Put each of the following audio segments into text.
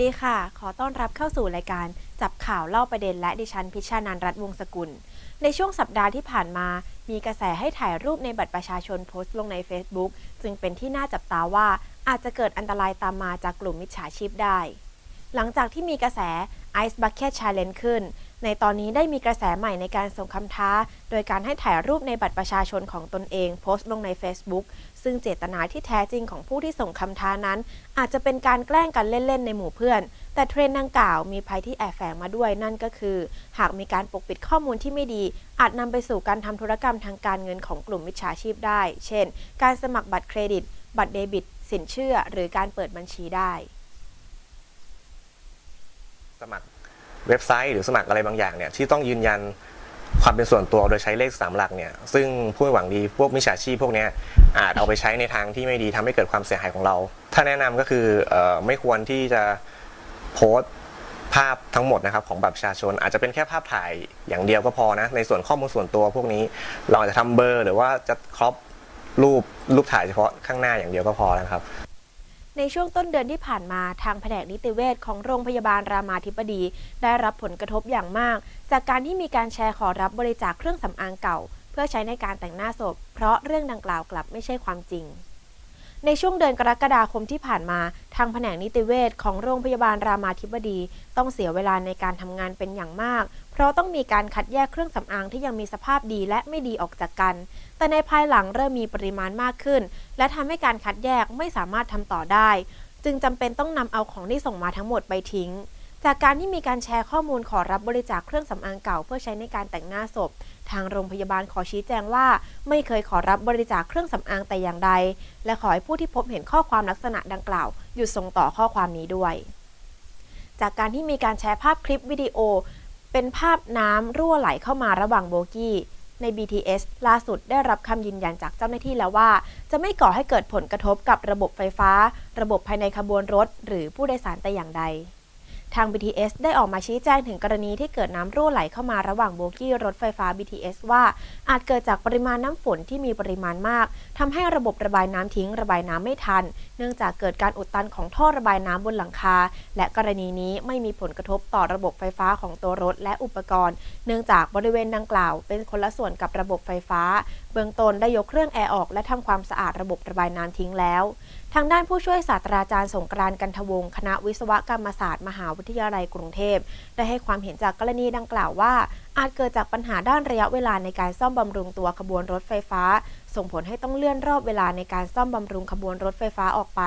ดีค่ะ ขอต้อนรับเข้าสู่รายการจับข่าวเล่าประเด็นและดิฉันพิชานันรัตนวงศกุล ในช่วงสัปดาห์ที่ผ่านมา มีกระแสให้ถ่ายรูปในบัตรประชาชนโพสต์ลงใน Facebook จึงเป็นที่น่าจับตาว่าอาจจะเกิดอันตรายตามมาจากกลุ่มมิจฉาชีพได้ หลังจากที่มีกระแส Ice Bucket Challenge ขึ้น ในตอนนี้ได้มีกระแสใหม่ในการส่งคำท้า โดยการให้ถ่ายรูปในบัตรประชาชนของตนเอง โพสต์ลงใน Facebook ซึ่งเจตนาที่แท้จริงของผู้ที่ส่งคำท้านั้น อาจจะเป็นการแกล้งกันเล่น ๆ ในหมู่เพื่อน แต่เทรนด์ดังกล่าวมีภัยที่แอบแฝงมาด้วยนั่นก็คือ หากมีการปกปิดข้อมูลที่ไม่ดี อาจนำไปสู่การทำธุรกรรมทางการเงินของกลุ่มมิจฉาชีพได้ เช่น การสมัครบัตรเครดิต บัตรเดบิต สินเชื่อ หรือการเปิดบัญชีได้ สมัคร เว็บไซต์หรือสมัครอะไรบางอย่างเนี่ยที่ต้องยืนยันความเป็นส่วนตัวโดยใช้เลขสามหลักเนี่ยซึ่งผู้หวังดีพวกมิจฉาชีพพวกนี้อาจเอาไปใช้ในทางที่ไม่ดีทำให้เกิดความเสียหายของเรา ถ้าแนะนำก็คืออไม่ควรที่จะโพสต์ภาพทั้งหมดนะครับของบัตรประชาชนอาจจะเป็นแค่ภาพถ่ายอย่างเดียวก็พอนะในส่วนข้อมูลส่วนตัวพวกนี้เราอาจจะทำเบอร์ หรือว่าจะครอปรูปรูปถ่ายเฉพาะข้างหน้าอย่างเดียวก็พอแล้วนะครับ ในช่วงต้นเดือนที่ผ่านมาทางแผนกนิติเวชของโรงพยาบาลรามาธิบดี ได้รับผลกระทบอย่างมาก จากการที่มีการแชร์ขอรับบริจาคเครื่องสำอางเก่า เพื่อใช้ในการแต่งหน้าศพ เพราะเรื่องดังกล่าวกลับไม่ใช่ความจริงในช่วงเดือนกรกฎาคมที่ผ่านมา ทางแผนกนิติเวชของโรงพยาบาลรามาธิบดี ต้องเสียเวลาในการทำงานเป็นอย่างมาก ราะต้องมีการคัดแยกเครื่องสำอางที่ยังมีสภาพดีและไม่ดีออกจากกัน แต่ในภายหลังเริ่มมีปริมาณมากขึ้น และทำให้การคัดแยกไม่สามารถทำต่อได้ จึงจำเป็นต้องนำเอาของที่ส่งมาทั้งหมดไปทิ้ง จากการที่มีการแชร์ข้อมูลขอรับบริจาคเครื่องสำอางเก่าเพื่อใช้ในการแต่งหน้าศพ ทางโรงพยาบาลขอชี้แจงว่า ไม่เคยขอรับบริจาคเครื่องสำอางแต่อย่างใด และขอให้ผู้ที่พบเห็นข้อความลักษณะดังกล่าวหยุดส่งต่อข้อความนี้ด้วยจากการที่มีการแชร์ภาพคลิปวิดีโอ เป็นภาพน้ำรั่วไหลเข้ามาระหว่างโบกี้ ใน BTS ล่าสุดได้รับคำยืนยันจากเจ้าหน้าที่แล้วว่า จะไม่ก่อให้เกิดผลกระทบกับระบบไฟฟ้า ระบบภายในขบวนรถ หรือผู้โดยสารแต่อย่างใด ทาง BTS ได้ออกมาชี้แจงถึงกรณีที่เกิดน้ำรั่วไหลเข้ามาระหว่างโบกี้รถไฟฟ้า BTS ว่าอาจเกิดจากปริมาณน้ำฝนที่มีปริมาณมากทำให้ระบบระบายน้ำทิ้งระบายน้ำไม่ทัน เนื่องจากเกิดการอุดตันของท่อระบายน้ำบนหลังคา และกรณีนี้ไม่มีผลกระทบต่อระบบไฟฟ้าของตัวรถและอุปกรณ์ เนื่องจากบริเวณดังกล่าว เป็นคนละส่วนกับระบบไฟฟ้าเบื้องต้นได้ยกเครื่องแอร์ออกและทำความสะอาดระบบระบายน้ำทิ้งแล้ว ทางด้านผู้ช่วยศาสตราจารย์สงกรานต์กันทวงศ์คณะวิศวกรรมศาสตร์มหาวิทยาลัยกรุงเทพ ได้ให้ความเห็นจากกรณีดังกล่าวว่า อาจเกิดจากปัญหาด้านระยะเวลาในการซ่อมบำรุงตัวขบวนรถไฟฟ้า ส่งผลให้ต้องเลื่อนรอบเวลาในการซ่อมบำรุงขบวนรถไฟฟ้าออกไป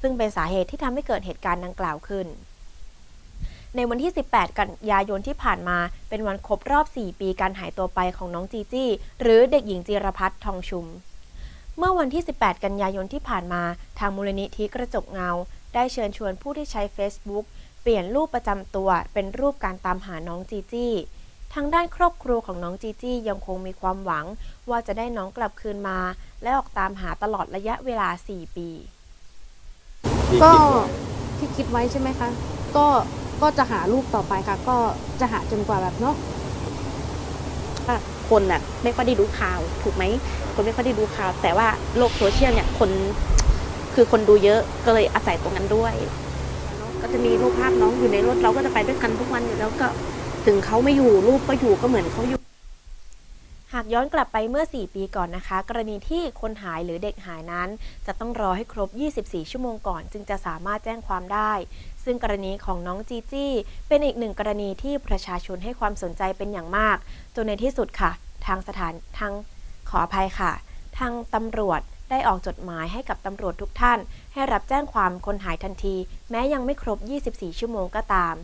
ซึ่งเป็นสาเหตุที่ทำให้เกิดเหตุการณ์ดังกล่าวขึ้น ในวันที่ 18 กันยายนที่ผ่านมา เป็นวันครบรอบ 4 ปีการหายตัวไปของน้องจีจี้ หรือเด็กหญิงจิรพัฒน์ทองชุม เมื่อวันที่ 18 กันยายนที่ผ่านมา ทางมูลนิธิกระจกเงา ได้เชิญชวนผู้ที่ใช้ Facebook เปลี่ยนรูปประจำตัว เป็นรูปการตามหาน้องจีจี้ทางด้านครอบครัวของน้องจีจี้ยังคงมีความหวัง ว่าจะได้น้องกลับคืนมา และออกตามหาตลอดระยะเวลา 4 ปี ก็ที่คิดไว้ใช่ไหมคะ ก็ ก็จะหาลูกต่อไปค่ะ ก็จะหาจนกว่าแบบเนาะคนน่ะไม่ค่อยได้ดูข่าวถูกไหมคนไม่ค่อยได้ดูข่าว แต่ว่าโลกโซเชียลเนี่ยคนคือคนดูเยอะก็เลยอาศัยตรงนั้นด้วยเนอะก็จะมีรูปภาพน้องอยู่ในรถเราก็จะไปด้วยกันทุกวันอยู่แล้วก็ถึงเขาไม่อยู่รูปก็อยู่ก็เหมือนเขาอยู่ากย้อนกลับไปเมื่อ 4 ปีก่อนนะคะ กรณีที่คนหายหรือเด็กหายนั้น จะต้องรอให้ครบ 24 ชั่วโมงก่อน จึงจะสามารถแจ้งความได้ ซึ่งกรณีของน้องจีจี้เป็นอีกหนึ่งกรณีที่ประชาชนให้ความสนใจเป็นอย่างมากจนในที่สุดค่ะ ทางสถานทางขออภัยค่ะ ทางตำรวจได้ออกจดหมายให้กับตำรวจทุกท่าน ให้รับแจ้งความคนหายทันที แม้ยังไม่ครบ 24 ชั่วโมงก็ตาม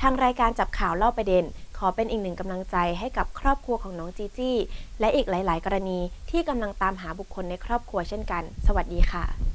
ทางรายการจับข่าวเล่าประเด็น อเป็นอีกหนึ่งกำลังใจให้กับครอบครัวของน้องจีจี้และอีกหลาย ๆ กรณีที่กำลังตามหาบุคคลในครอบครัวเช่นกัน สวัสดีค่ะ